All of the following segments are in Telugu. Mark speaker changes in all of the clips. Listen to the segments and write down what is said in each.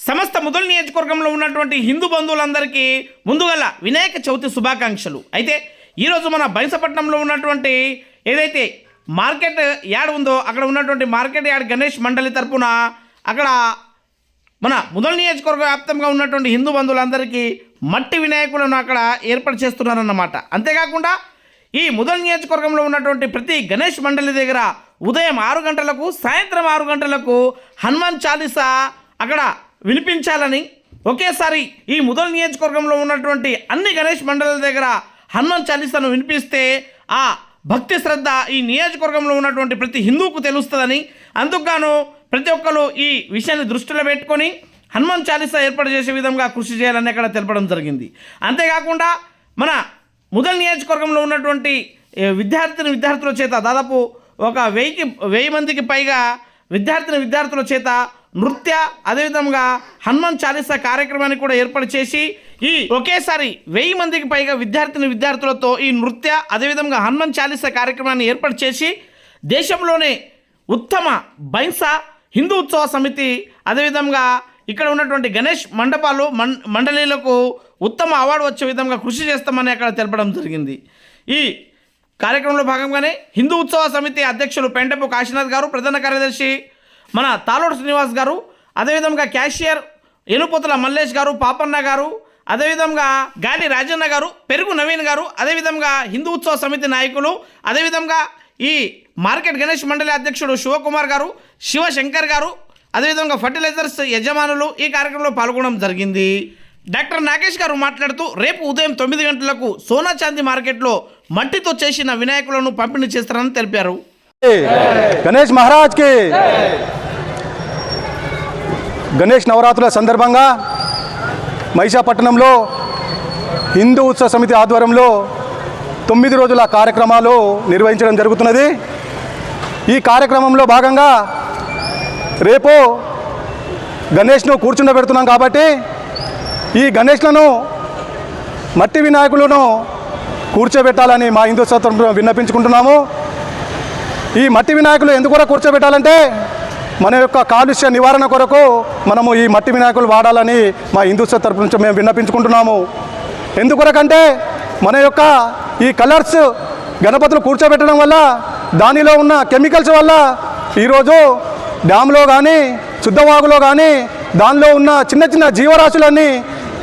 Speaker 1: సమస్త ముదల్ నియోజకవర్గంలో ఉన్నటువంటి హిందూ బంధువులందరికీ ముందుగల వినాయక చవితి శుభాకాంక్షలు. అయితే ఈరోజు మన బైసపట్నంలో ఉన్నటువంటి ఏదైతే మార్కెట్ యార్డ్ ఉందో అక్కడ ఉన్నటువంటి మార్కెట్ యార్డ్ గణేష్ మండలి తరపున అక్కడ మన ముదల్ నియోజకవర్గ వ్యాప్తంగా ఉన్నటువంటి హిందూ బంధువులందరికీ మట్టి వినాయకులను అక్కడ ఏర్పాటు చేస్తున్నారన్నమాట. అంతేకాకుండా ఈ ముదల్ నియోజకవర్గంలో ఉన్నటువంటి ప్రతి గణేష్ మండలి దగ్గర ఉదయం ఆరు గంటలకు సాయంత్రం ఆరు గంటలకు హనుమాన్ చాలీసా అక్కడ వినిపించాలని ఒకేసారి ఈ ముదల్ నియోజకవర్గంలో ఉన్నటువంటి అన్ని గణేష్ మండలాల దగ్గర హనుమాన్ చాలీసాను వినిపిస్తే ఆ భక్తి శ్రద్ధ ఈ నియోజకవర్గంలో ఉన్నటువంటి ప్రతి హిందువుకు తెలుస్తుందని అందుకుగాను ప్రతి ఒక్కరు ఈ విషయాన్ని దృష్టిలో పెట్టుకొని హనుమాన్ చాలీసా ఏర్పాటు చేసే విధంగా కృషి చేయాలని అక్కడ తెలపడం జరిగింది. అంతేకాకుండా మన ముదల్ నియోజకవర్గంలో ఉన్నటువంటి విద్యార్థిని విద్యార్థుల చేత దాదాపు ఒక వెయ్యికి వెయ్యి మందికి పైగా విద్యార్థిని విద్యార్థుల చేత నృత్య అదేవిధంగా హనుమాన్ చాలీసా కార్యక్రమాన్ని కూడా ఏర్పాటు చేసి ఈ ఒకేసారి వెయ్యి మందికి పైగా విద్యార్థిని విద్యార్థులతో ఈ నృత్య అదేవిధంగా హనుమాన్ చాలీసా కార్యక్రమాన్ని ఏర్పాటు చేసి దేశంలోనే ఉత్తమ బైన్సా హిందూ ఉత్సవ సమితి అదేవిధంగా ఇక్కడ ఉన్నటువంటి గణేష్ మండపాలు మం మండలీలకు ఉత్తమ అవార్డు వచ్చే విధంగా కృషి చేస్తామని అక్కడ తెలపడం జరిగింది. ఈ కార్యక్రమంలో భాగంగానే హిందూ ఉత్సవ సమితి అధ్యక్షులు పెంటపు కాశీనాథ్ గారు ప్రధాన కార్యదర్శి మన తాలోడు శ్రీనివాస్ గారు అదేవిధంగా క్యాషియర్ ఎనుపోతుల మల్లేష్ గారు పాపన్న గారు అదేవిధంగా గాలి రాజన్న గారు పెరుగు నవీన్ గారు అదేవిధంగా హిందూ ఉత్సవ సమితి నాయకులు అదేవిధంగా ఈ మార్కెట్ గణేష్ మండలి అధ్యక్షుడు శివకుమార్ గారు శివశంకర్ గారు అదేవిధంగా ఫర్టిలైజర్స్ యజమానులు ఈ కార్యక్రమంలో పాల్గొనడం జరిగింది. డాక్టర్ నాగేష్ గారు మాట్లాడుతూ రేపు ఉదయం తొమ్మిది గంటలకు సోనా చాందీ మార్కెట్లో మట్టితో చేసిన వినాయకులను పంపిణీ చేస్తారని తెలిపారు.
Speaker 2: గణేష్ మహారాజ్కి. గణేష్ నవరాత్రుల సందర్భంగా మహిషాపట్నంలో హిందూ ఉత్సవ సమితి ఆధ్వర్యంలో తొమ్మిది రోజుల కార్యక్రమాలు నిర్వహించడం జరుగుతున్నది. ఈ కార్యక్రమంలో భాగంగా రేపు గణేష్ను కూర్చుండబెడుతున్నాం కాబట్టి ఈ గణేష్లను మట్టి వినాయకులను కూర్చోబెట్టాలని మా హిందూ స్వతంత్రం విన్నపించుకుంటున్నాము. ఈ మట్టి వినాయకులు ఎందుకు కూడా కూర్చోబెట్టాలంటే మన యొక్క కాలుష్య నివారణ కొరకు మనము ఈ మట్టి వినాయకులు వాడాలని మా హిందుత్వ తరపు నుంచి మేము విన్నపించుకుంటున్నాము. ఎందుకొరకంటే మన యొక్క ఈ కలర్స్ గణపతులు కూర్చోబెట్టడం వల్ల దానిలో ఉన్న కెమికల్స్ వల్ల ఈరోజు డ్యామ్లో కానీ శుద్ధవాగులో కానీ దానిలో ఉన్న చిన్న చిన్న జీవరాశులన్నీ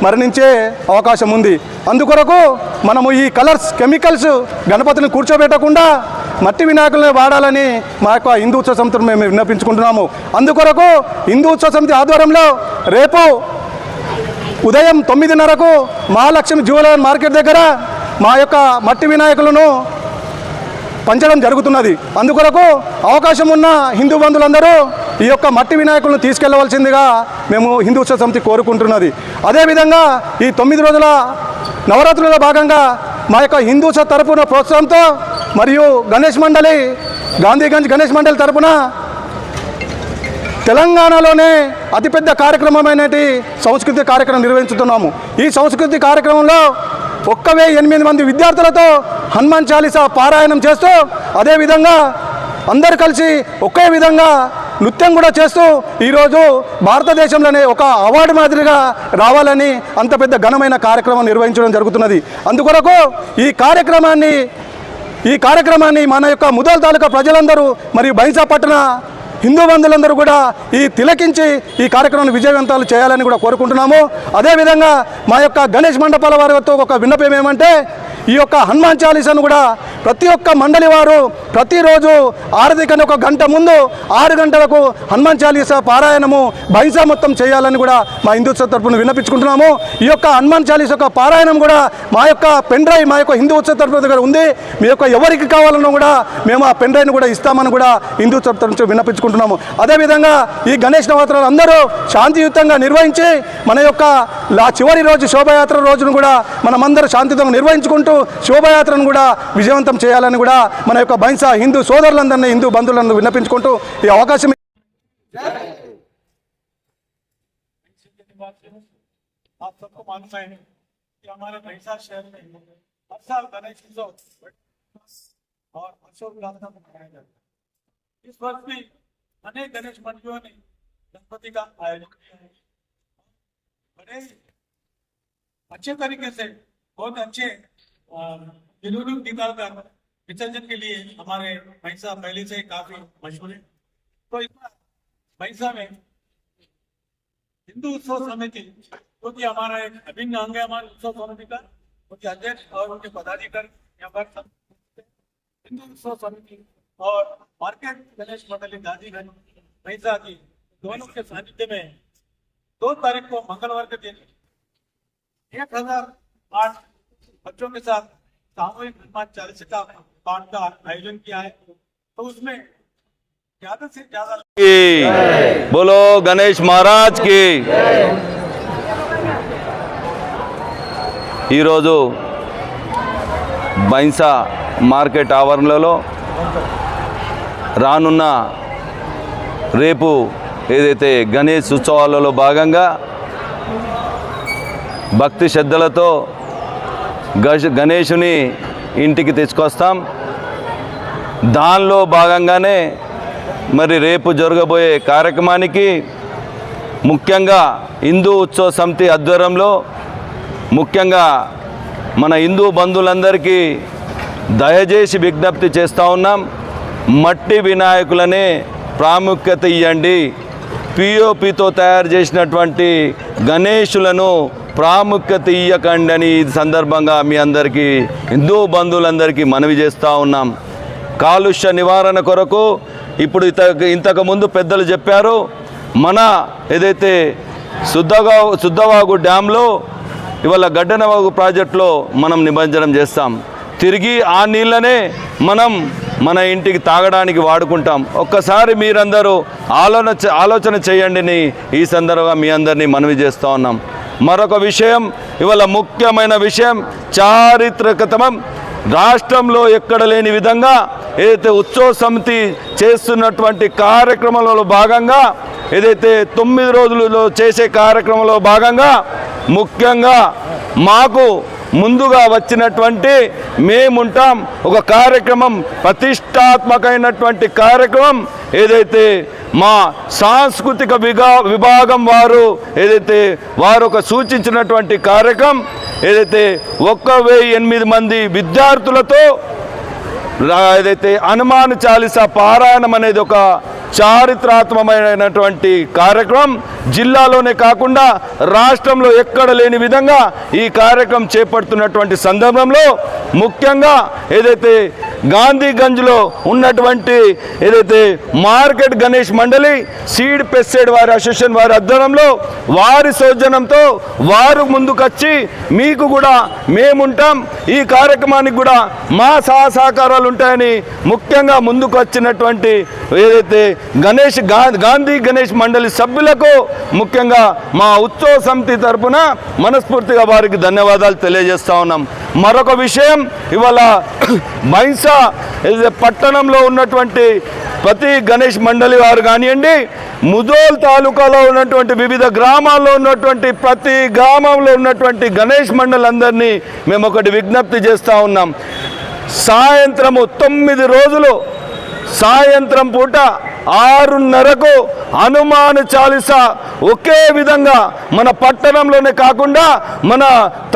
Speaker 2: మరణించే అవకాశం ఉంది. అందుకొరకు మనము ఈ కలర్స్ కెమికల్స్ గణపతిని కూర్చోబెట్టకుండా మట్టి వినాయకులనే వాడాలని మా యొక్క హిందూ ఉత్సవ సమితిని మేము విన్నపించుకుంటున్నాము. అందుకొరకు హిందూ ఉత్సవ సమితి ఆధ్వర్యంలో రేపు ఉదయం తొమ్మిదిన్నరకు మహాలక్ష్మి జ్యువెలర్ మార్కెట్ దగ్గర మా యొక్క మట్టి వినాయకులను పంచడం జరుగుతున్నది. అందుకొరకు అవకాశం ఉన్న హిందూ బంధువులందరూ ఈ యొక్క మట్టి వినాయకులను తీసుకెళ్ళవలసిందిగా మేము హిందూ ఉత్సవ సమితి కోరుకుంటున్నది. అదేవిధంగా ఈ తొమ్మిది రోజుల నవరాత్రులలో భాగంగా మా యొక్క హిందూ ఉత్సవ తరపున ప్రోత్సాహంతో మరియు గణేష్ మండలి గాంధీగంజ్ గణేష్ మండలి తరపున తెలంగాణలోనే అతిపెద్ద కార్యక్రమమైనటి సంస్కృతి కార్యక్రమం నిర్వహించుతున్నాము. ఈ సంస్కృతి కార్యక్రమంలో ఒక్క ఎనిమిది మంది విద్యార్థులతో హనుమాన్ చాలీసా పారాయణం చేస్తూ అదేవిధంగా అందరు కలిసి ఒకే విధంగా నృత్యం కూడా చేస్తూ ఈరోజు భారతదేశంలోనే ఒక అవార్డు మాదిరిగా రావాలని అంత పెద్ద ఘనమైన కార్యక్రమం నిర్వహించడం జరుగుతున్నది. అందుకొరకు ఈ కార్యక్రమాన్ని ఈ కార్యక్రమాన్ని మన యొక్క ముదల్ తాలూకా ప్రజలందరూ మరియు బైన్సా పట్టణ హిందూ బంధువులందరూ కూడా ఈ తిలకించి ఈ కార్యక్రమాన్ని విజయవంతాలు చేయాలని కూడా కోరుకుంటున్నాము. అదేవిధంగా మా యొక్క గణేష్ మండపాల వారితో ఒక విన్నపం ఏమంటే ఈ యొక్క హనుమాన్ చాలీసాను కూడా ప్రతి ఒక్క మండలి వారు ప్రతిరోజు ఆరధికని ఒక గంట ముందు ఆరు గంటలకు హనుమాన్ చాలీసా పారాయణము బైసా మొత్తం చేయాలని కూడా మా హిందుత్వ తరఫున విన్నపించుకుంటున్నాము. ఈ యొక్క హనుమాన్ చాలీస యొక్క పారాయణం కూడా మా యొక్క పెన్ డ్రైవ్ మా యొక్క హిందూ ఉత్సవ తరఫున దగ్గర ఉంది. మీ యొక్క ఎవరికి కావాలన్నా కూడా మేము ఆ పెన్ కూడా ఇస్తామని కూడా హిందూ తరపు నుంచి విన్నపించుకుంటున్నాము. అదేవిధంగా ఈ గణేష్ నవరాత్రులు అందరూ శాంతియుతంగా నిర్వహించి మన యొక్క లా చివరి రోజు శోభయాత్ర రోజును కూడా మనమందరూ శాంతియుతంగా నిర్వహించుకుంటూ శోభయాత్రను కూడా విజయవంతం చేయాలని కూడా మన యొక్క బైన్సా హిందూ సోదరులందరినీ హిందూ బంధువులను విన్నపించుకుంటూ ఈ అవకాశం
Speaker 3: आप सबको मालूम है कि हमारे भैंसा शहर में हर साल गणेश उत्सव और हर्षोल्लास का मनाया जाता है इस वर्ष भी अनेक गणेश मंडलियों ने गणपति का आयोजन किया है बड़े अच्छे तरीके से बहुत अच्छे जुलूस निकालकर विसर्जन के लिए हमारे भैंसा पहले से काफ़ी मशहूर है। तो इस बार भैंसा में हिंदू उत्सव समिति, जो कि हमारा एक अभिन्न अंग है हमारे उत्सव समिति का उनके अध्यक्ष और उनके पदाधिकारी यहाँ पर हिंदू उत्सव समिति और मार्केट गणेश मंडली गाजीगंज भैंसा की दोनों के सानिध्य में दो तारीख को मंगलवार के दिन एक हज़ार आठ बच्चों के साथ सामूहिक हनुमान चालीसा का पाठ का आयोजन किया है तो उसमें ज्यादा से ज्यादा
Speaker 4: की बोलो गणेश महाराज की ఈరోజు బైన్సా మార్కెట్ ఆవరణలో రానున్న రేపు ఏదైతే గణేష్ ఉత్సవాలలో భాగంగా భక్తి శ్రద్ధలతో గష గణేషుని ఇంటికి తెచ్చుకొస్తాం దానిలో భాగంగానే మరి రేపు జరగబోయే కార్యక్రమానికి ముఖ్యంగా హిందూ ఉత్సవ సమితి ఆధ్వర్యంలో ముఖ్యంగా మన హిందూ బంధువులందరికీ దయచేసి విజ్ఞప్తి చేస్తూ ఉన్నాం. మట్టి వినాయకులనే ప్రాముఖ్యత ఇవ్వండి పిఓపితో తయారు చేసినటువంటి గణేషులను ప్రాముఖ్యత ఇయ్యకండి అని ఈ సందర్భంగా మీ అందరికీ హిందూ బంధువులందరికీ మనవి చేస్తూ ఉన్నాం. కాలుష్య నివారణ కొరకు ఇప్పుడు ఇత ఇంతకుముందు పెద్దలు చెప్పారు. మన ఏదైతే శుద్ధగా శుద్ధవాగు డ్యాంలో ఇవాళ గడ్డనవాగు ప్రాజెక్టులో మనం నిమజ్జనం చేస్తాం. తిరిగి ఆ నీళ్ళనే మనం మన ఇంటికి తాగడానికి వాడుకుంటాం. ఒక్కసారి మీరందరూ ఆలోచన ఆలోచన చేయండిని ఈ సందర్భంగా మీ అందరినీ మనవి చేస్తూ ఉన్నాం. మరొక విషయం ఇవాళ ముఖ్యమైన విషయం చారిత్రకతమం రాష్ట్రంలో ఎక్కడ లేని విధంగా ఏదైతే ఉత్సవ సమితి చేస్తున్నటువంటి కార్యక్రమంలో భాగంగా ఏదైతే తొమ్మిది రోజులలో చేసే కార్యక్రమంలో భాగంగా ముఖ్యంగా మాకు ముందుగా వచ్చినటువంటి మేముంటాం. ఒక కార్యక్రమం ప్రతిష్టాత్మకమైనటువంటి కార్యక్రమం ఏదైతే మా సాంస్కృతిక విగా విభాగం వారు ఏదైతే వారు ఒక సూచించినటువంటి కార్యక్రమం ఏదైతే ఒక్క వెయ్యి ఎనిమిది మంది విద్యార్థులతో ఏదైతే హనుమాన్ చాలీసా పారాయణం అనేది ఒక చారిత్రాత్మకమైనటువంటి కార్యక్రమం జిల్లాలోనే కాకుండా రాష్ట్రంలో ఎక్కడ లేని విధంగా ఈ కార్యక్రమం చేపడుతున్నటువంటి సందర్భంలో ముఖ్యంగా ఏదైతే గాంధీగంజ్లో ఉన్నటువంటి ఏదైతే మార్కెట్ గణేష్ మండలి సీడ్ పెస్సైడ్ వారి అసోసియేషన్ వారి ఆధ్వర్యంలో వారి సౌజన్యంతో వారు ముందుకొచ్చి మీకు కూడా మేముంటాం. ఈ కార్యక్రమానికి కూడా మా సహా సహకారాలు ఉంటాయని ముఖ్యంగా ముందుకు వచ్చినటువంటి ఏదైతే గణేష్ గా- గాంధీ గణేష్ మండలి సభ్యులకు ముఖ్యంగా మా ఉత్సవ సమితి తరపున మనస్ఫూర్తిగా వారికి ధన్యవాదాలు తెలియజేస్తా ఉన్నాం. మరొక విషయం ఇవాళ బైన్సా పట్టణంలో ఉన్నటువంటి ప్రతి గణేష్ మండలి వారు కానివ్వండి ముదోల్ తాలూకాలో ఉన్నటువంటి వివిధ గ్రామాల్లో ఉన్నటువంటి ప్రతి గ్రామంలో ఉన్నటువంటి గణేష్ మండలందరినీ మేము ఒకటి విజ్ఞప్తి చేస్తూ ఉన్నాం. సాయంత్రము తొమ్మిది రోజులు సాయంత్రం పూట ఆరున్నరకు హనుమాన్ చాలీస ఒకే విధంగా మన పట్టణంలోనే కాకుండా మన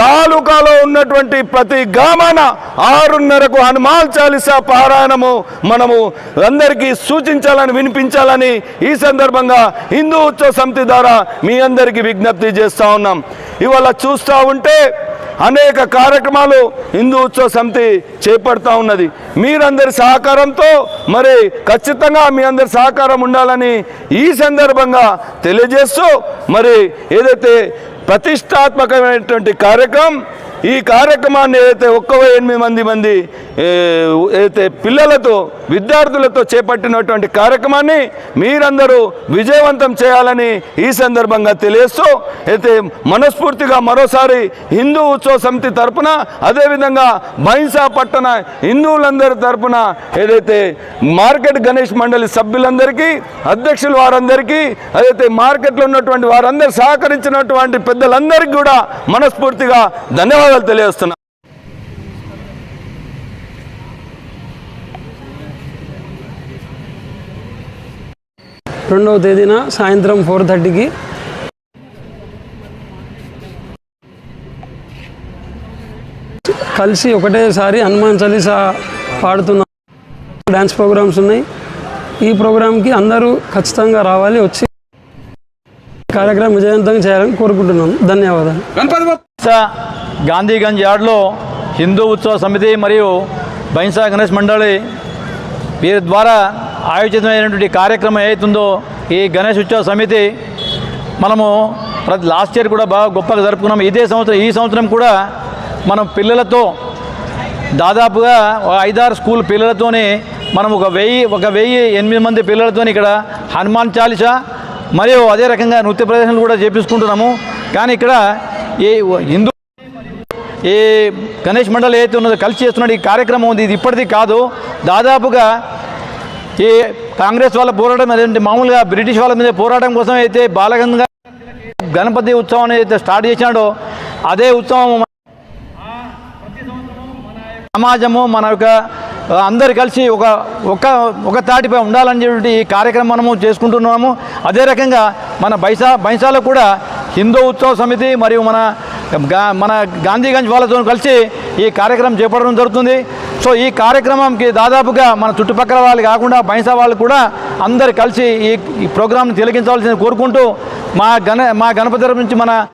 Speaker 4: తాలూకాలో ఉన్నటువంటి ప్రతి గ్రామాన ఆరున్నరకు హనుమాన్ చాలీస పారాయణము మనము అందరికీ సూచించాలని వినిపించాలని ఈ సందర్భంగా హిందూ ఉత్సవ సమితి ద్వారా మీ అందరికీ విజ్ఞప్తి చేస్తూ ఉన్నాం. ఇవాళ చూస్తూ ఉంటే అనేక కార్యక్రమాలు హిందూ ఉత్సవ సమితి చేపడుతూ ఉన్నది. మీరందరి సహకారంతో మరి ఖచ్చితంగా మీ అందరి సహకారం ఉండాలని ఈ సందర్భంగా తెలియజేస్తూ మరి ఏదైతే ప్రతిష్టాత్మకమైనటువంటి కార్యక్రమం ఈ కార్యక్రమాన్ని ఏదైతే ఒక్క ఎనిమిది మంది మంది అయితే ఏదైతే పిల్లలతో విద్యార్థులతో చేపట్టినటువంటి కార్యక్రమాన్ని మీరందరూ విజయవంతం చేయాలని ఈ సందర్భంగా తెలియస్తూ అయితే మనస్ఫూర్తిగా మరోసారి హిందూ ఉత్సవ సమితి తరపున అదేవిధంగా మహింసా పట్టణ హిందువులందరి తరపున ఏదైతే మార్కెట్ గణేష్ మండలి సభ్యులందరికీ అధ్యక్షులు వారందరికీ అదైతే మార్కెట్లో ఉన్నటువంటి వారందరూ సహకరించినటువంటి పెద్దలందరికీ కూడా మనస్ఫూర్తిగా ధన్యవాదాలు ధన్యవాదాలు తెలియజేస్తున్నా.
Speaker 5: రెండవ తేదీన సాయంత్రం ఫోర్ థర్టీకి. కలిసి ఒకటేసారి హనుమాన్ చాలీసా పాడుతున్నాం డ్యాన్స్ ప్రోగ్రామ్స్ ఉన్నాయి. ఈ ప్రోగ్రామ్కి అందరూ ఖచ్చితంగా రావాలి వచ్చి కార్యక్రమం విజయవంతంగా చేయాలని కోరుకుంటున్నాను. ధన్యవాదాలు.
Speaker 6: గాంధీగంజ్ యార్డ్లో హిందూ ఉత్సవ సమితి మరియు బైంసా గణేష్ మండలి వీరి ద్వారా ఆయోజితమైనటువంటి కార్యక్రమం ఏదైతుందో ఈ గణేష్ ఉత్సవ సమితి మనము ప్రతి లాస్ట్ ఇయర్ కూడా బాగా గొప్పగా జరుపుకున్నాం ఇదే సంవత్సరం ఈ సంవత్సరం కూడా మనం పిల్లలతో దాదాపుగా ఒక ఐదారు స్కూల్ పిల్లలతోని మనం ఒక వెయ్యి ఒక వెయ్యి ఎనిమిది మంది పిల్లలతోని ఇక్కడ హనుమాన్ చాలీసా మరియు అదే రకంగా నృత్య ప్రదర్శనలు కూడా చేపించుకుంటున్నాము కానీ ఇక్కడ ఈ హిందూ ఈ గణేష్ మండలి ఏదైతే ఉన్నదో కలిసి చేస్తున్నాడు ఈ కార్యక్రమం ఉంది. ఇది ఇప్పటిది కాదు. దాదాపుగా ఈ కాంగ్రెస్ వాళ్ళ పోరాటం అదేంటి మామూలుగా బ్రిటిష్ వాళ్ళ మీద పోరాటం కోసం అయితే బాలగంగా గణపతి ఉత్సవం అయితే స్టార్ట్ చేసినాడో అదే ఉత్సవం సమాజము మన యొక్క అందరు కలిసి ఒక ఒక ఒక తాటిపై ఉండాలని ఈ కార్యక్రమం మనము చేసుకుంటున్నాము. అదే రకంగా మన బైసా బైసాలో కూడా హిందూ ఉత్సవ సమితి మరియు మన మన గాంధీగంజ్ వాళ్ళతో కలిసి ఈ కార్యక్రమం చేపట్టడం జరుగుతుంది. సో ఈ కార్యక్రమంకి దాదాపుగా మన చుట్టుపక్కల వాళ్ళు కాకుండా బైసా వాళ్ళు కూడా అందరు కలిసి ఈ ప్రోగ్రాంను తిలగించవలసింది తిలకించవలసింది కోరుకుంటూ మా గణ మా గణపతి నుంచి మన